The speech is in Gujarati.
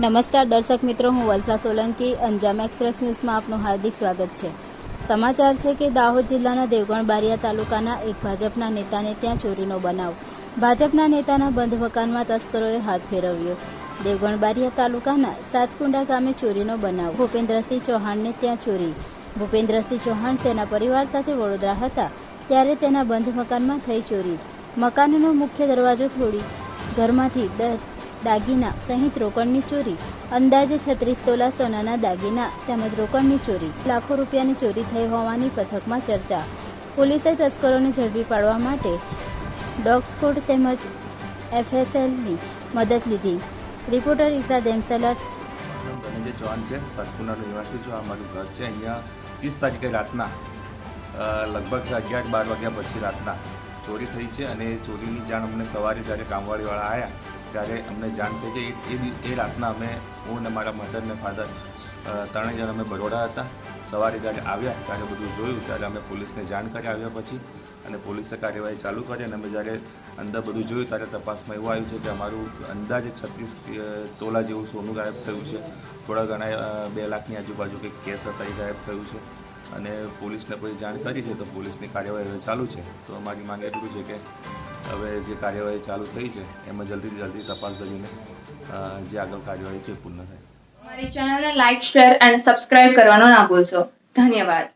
નમસ્કાર દર્શક મિત્રો, હું વલસા સોલંકી, અંજામ એક્સપ્રેસ ન્યૂઝમાં આપનું હાર્દિક સ્વાગત છે. સમાચાર છે કે દાહોદ જિલ્લાના દેવગણ બારિયા તાલુકાના એક ભાજપના નેતાને ત્યાં ચોરીનો બનાવ. ભાજપના નેતાના બંધ મકાનમાં તસ્કરોએ હાથ ફેરવ્યો. દેવગણ બારિયા તાલુકાના સાતકુંડા ગામે ચોરીનો બનાવ. ભૂપેન્દ્રસિંહ ચૌહાણને ત્યાં ચોરી. ભૂપેન્દ્રસિંહ ચૌહાણ તેના પરિવાર સાથે વડોદરા હતા, ત્યારે તેના બંધ મકાનમાં થઈ ચોરી. મકાનનો મુખ્ય દરવાજો તોડી ઘરમાંથી દર દાગીના સહિત રોકડની ચોરી. અંદાજે છત્રીસ તોલા સોનાના દાગીના તેમજ રોકડની ચોરી. લાખો રૂપિયાની ચોરી થઈ હોવાની પથકમાં ચર્ચા. પોલીસે તસ્કરોને ઝડપી પાડવા માટે ડોગ સ્કોડ તેમજ એફએસએલની મદદ લીધી. રિપોર્ટર ઈશા દેમસલા જે ચૌહાણ છે સાતપુરાનો નિવાસી છું આ મારું ઘર છે. અહીંયા ત્રીસ તારીખે રાતના લગભગ અગિયાર બાર વાગ્યા પછી રાતના ચોરી થઈ છે અને ચોરીની જાણ અમને સવારે જ્યારે કામવાળીવાળા આવ્યા ત્યારે અમને જાણ થઈ કે એ- એ રાતના અમે હું અને મારા મધર ને ફાધર ત્રણેય જણ અમે બરોડા હતા. સવારે જ્યારે આવ્યા, ત્યારે બધું જોયું. ત્યારે અમે પોલીસને જાણ કરી આવ્યા પછી અને પોલીસે કાર્યવાહી ચાલુ કરી અને અમે જ્યારે અંદર બધું જોયું ત્યારે તપાસમાં એવું આવ્યું છે કે અમારું અંદાજે છત્રીસ તોલા જેવું સોનું ગાયબ થયું છે. થોડા ઘણા બે લાખની આજુબાજુ કંઈક કેસ હતા એ ગાયબ થયું છે. અને પોલીસને પછી જાણ કરી છે તો પોલીસની કાર્યવાહી ચાલુ છે. તો અમારી માંગ એટલું છે કે હવે જે કાર્યવાહી ચાલુ થઈ છે, એમાં જલ્દીથી જલ્દી તપાસ કરીને જે આગળ કાર્યવાહી છે પૂર્ણ થાય. અમારી ચેનલને લાઈક શેર અને સબસ્ક્રાઇબ કરવાનો ના ભૂલશો. ધન્યવાદ.